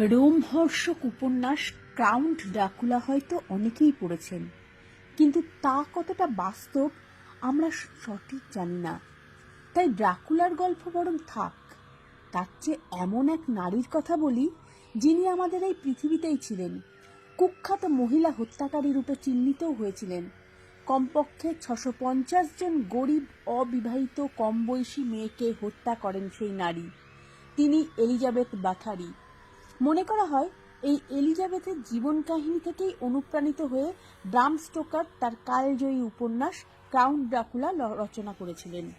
রোমহর্ষক উপন্যাস ক্রাউন্ট ড্রাকুলা হয়তো অনেকেই পড়েছেন। কিন্তু তা কতটা বাস্তব, আমরা সঠিক জানি না। তাই ড্রাকুলার গল্প বরং থাক। তার চেয়ে এমন এক নারীর কথা বলি, যিনি আমাদের এই পৃথিবীতেই ছিলেন। কুখ্যাত মহিলা হত্যাকারী রূপে চিহ্নিতও হয়েছিলেন। কমপক্ষে ছশো পঞ্চাশ জন গরিব, অবিবাহিত কম বয়সী মেয়েকে হত্যা করেন সেই নারী। তিনি এলিজাবেথ বাথারি। মনে করা হয়, এই এলিজাবেথের জীবন কাহিনী থেকেই অনুপ্রাণিত হয়ে ব্রাম স্টোকার তার কালজয়ী উপন্যাস ক্রাউন ড্রাকুলা রচনা করেছিলেন।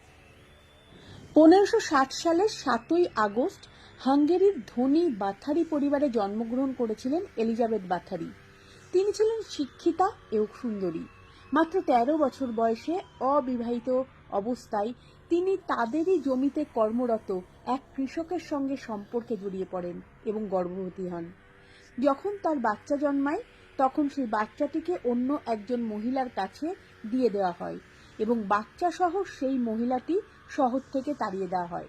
পনেরোশো ষাট সালের সাতই আগস্ট হাঙ্গেরির ধনী বাথারি পরিবারে জন্মগ্রহণ করেছিলেন এলিজাবেথ বাথারি। তিনি ছিলেন শিক্ষিতা এবং সুন্দরী। মাত্র তেরো বছর বয়সে অবিবাহিত অবস্থায় তিনি তাদেরই জমিতে কর্মরত এক কৃষকের সঙ্গে সম্পর্কে জড়িয়ে পড়েন এবং গর্ভবতী হন। যখন তার বাচ্চা জন্মায়, তখন সেই বাচ্চাটিকে অন্য একজন মহিলার কাছে দিয়ে দেওয়া হয় এবং বাচ্চা সহ সেই মহিলাটি শহর থেকে তাড়িয়ে দেওয়া হয়।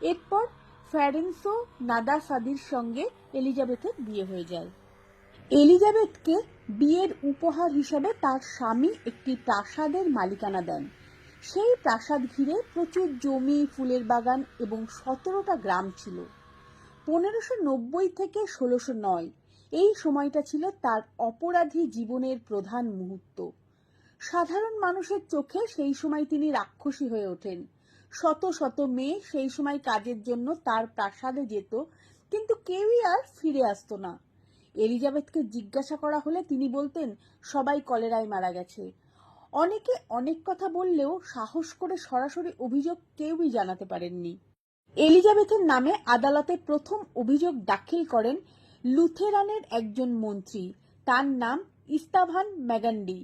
এরপর ফ্যারেন্সো নাদাসাদির সঙ্গে এলিজাবেথের বিয়ে হয়ে যায়। এলিজাবেথকে বিয়ের উপহার হিসাবে তার স্বামী একটি প্রাসাদের মালিকানা দেন। সেই প্রাসাদ ঘিরে প্রচুর জমি, ফুলের বাগান এবং সতেরোটা গ্রাম ছিল। পনেরোশো নব্বই থেকে ষোলোশো নয়, এই সময়টা ছিল তার অপরাধী জীবনের প্রধান মুহূর্ত। সাধারণ মানুষের চোখে সেই সময় তিনি রাক্ষসী হয়ে ওঠেন। শত শত মেয়ে সেই সময় কাজের জন্য তার প্রাসাদে যেত, কিন্তু কেউই আর ফিরে আসতো না। এলিজাবেথকে জিজ্ঞাসা করা হলে তিনি বলতেন, সবাই কলেরায় মারা গেছে। অনেকে অনেক কথা বললেও সাহস করে সরাসরি অভিযোগ কেউই জানাতে পারেননি। এলিজাবেথের নামে আদালতে প্রথম অভিযোগ দাখিল করেন লুথেরানের একজন মন্ত্রী। তার নাম ইস্তাভান ম্যাগান্ডি।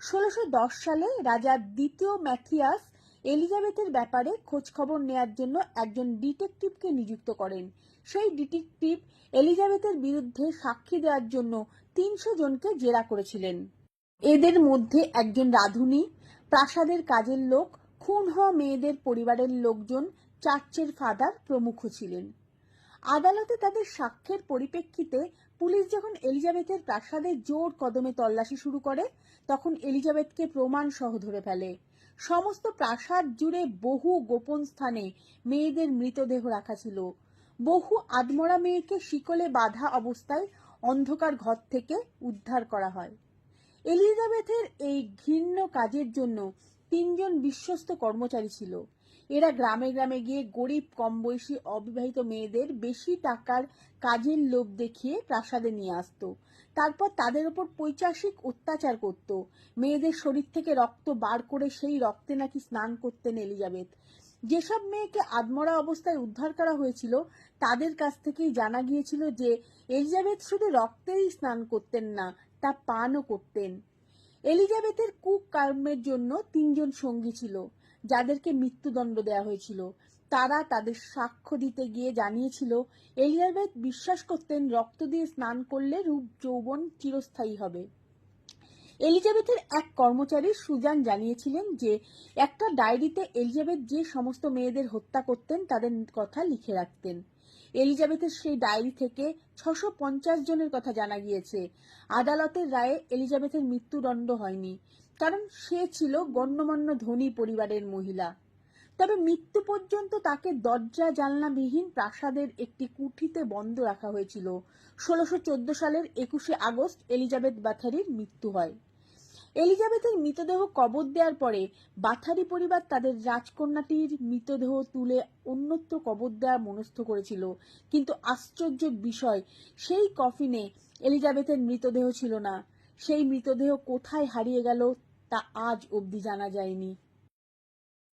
ষোলোশো সালে রাজা দ্বিতীয় ম্যাথিয়াস এলিজাবেথের ব্যাপারে খোঁজখবর নেয়ার জন্য একজন ডিটেকটিভকে নিযুক্ত করেন। সেই ডিটেকটিভ এলিজাবেথের বিরুদ্ধে সাক্ষী দেওয়ার জন্য তিনশো জনকে জেরা করেছিলেন। এদের মধ্যে একজন রাধুনী, প্রাসাদের কাজের লোক, খুন হওয়া মেয়েদের পরিবারের লোকজন, চার্চের ফাদার প্রমুখ ছিলেন। আদালতে তাদের সাক্ষ্যের পরিপ্রেক্ষিতে পুলিশ যখন এলিজাবেথের প্রাসাদে জোর কদমে তল্লাশি শুরু করে, তখন এলিজাবেথকে প্রমাণ সহ ধরে ফেলে। সমস্ত প্রাসাদ জুড়ে বহু গোপন স্থানে মেয়েদের মৃতদেহ রাখা ছিল। বহু আদমরা মেয়েকে শিকলে বাঁধা অবস্থায় অন্ধকার ঘর থেকে উদ্ধার করা হয়। এলিজাবেথের এই ঘৃণ্য কাজের জন্য তিনজন বিশ্বস্ত কর্মচারী ছিল। এরা গ্রামে গ্রামে গিয়ে গরিব কম বয়সী অবিবাহিত মেয়েদের বেশি টাকার কাজের লোভ দেখিয়ে প্রাসাদে নিয়ে আসতো। তারপর তাদের উপর পৈচাসিক অত্যাচার করত। মেয়েদের শরীর থেকে রক্ত বার করে সেই রক্তে নাকি স্নান করতেন এলিজাবেথ। যেসব মেয়েকে আদমরা অবস্থায় উদ্ধার করা হয়েছিল, তাদের কাছ থেকেই জানা গিয়েছিল যে এলিজাবেথ শুধু রক্তেই স্নান করতেন না, তা পানও করতেন। এলিজাবেথের কুকর্মের জন্য তিনজন সঙ্গী ছিল। যাদেরকে মৃত্যুদণ্ড দেওয়া হয়েছিল, তারা তাদের সাক্ষ্য দিতে গিয়ে জানিয়েছিল, এলিজাবেথ বিশ্বাস করতেন রক্ত দিয়ে স্নান করলে রূপ যৌবন চিরস্থায়ী হবে। এলিজাবেথের এক কর্মচারী সুজান জানিয়েছিলেন যে, একটা ডায়েরিতে এলিজাবেথ যে সমস্ত মেয়েদের হত্যা করতেন তাদের কথা লিখে রাখতেন। এলিজাবেথের সেই ডায়েরি থেকে ছশো পঞ্চাশ জনের কথা জানা গিয়েছে। আদালতের রায়ে এলিজাবেথের মৃত্যুদণ্ড হয়নি। কারণ সে ছিল গণ্যমান্য ধনী পরিবারের মহিলা। তবে মৃত্যু পর্যন্ত তাকে দরজা জানলাবিহীন প্রাসাদের একটি কুঠিতে বন্ধ রাখা হয়েছিল। ষোলোশো সালের একুশে আগস্ট এলিজাবেথ বাথারির মৃত্যু হয়। এলিজাবেথের মৃতদেহ কবর দেওয়ার পরে বাথারি পরিবার তাদের রাজকন্যাটির মৃতদেহ তুলে অন্যত্র কবর দেওয়া মনস্থ করেছিল। কিন্তু আশ্চর্য বিষয়, সেই কফিনে এলিজাবেথের মৃতদেহ ছিল না। সেই মৃতদেহ কোথায় হারিয়ে গেল তা আজ অবধি জানা যায়নি।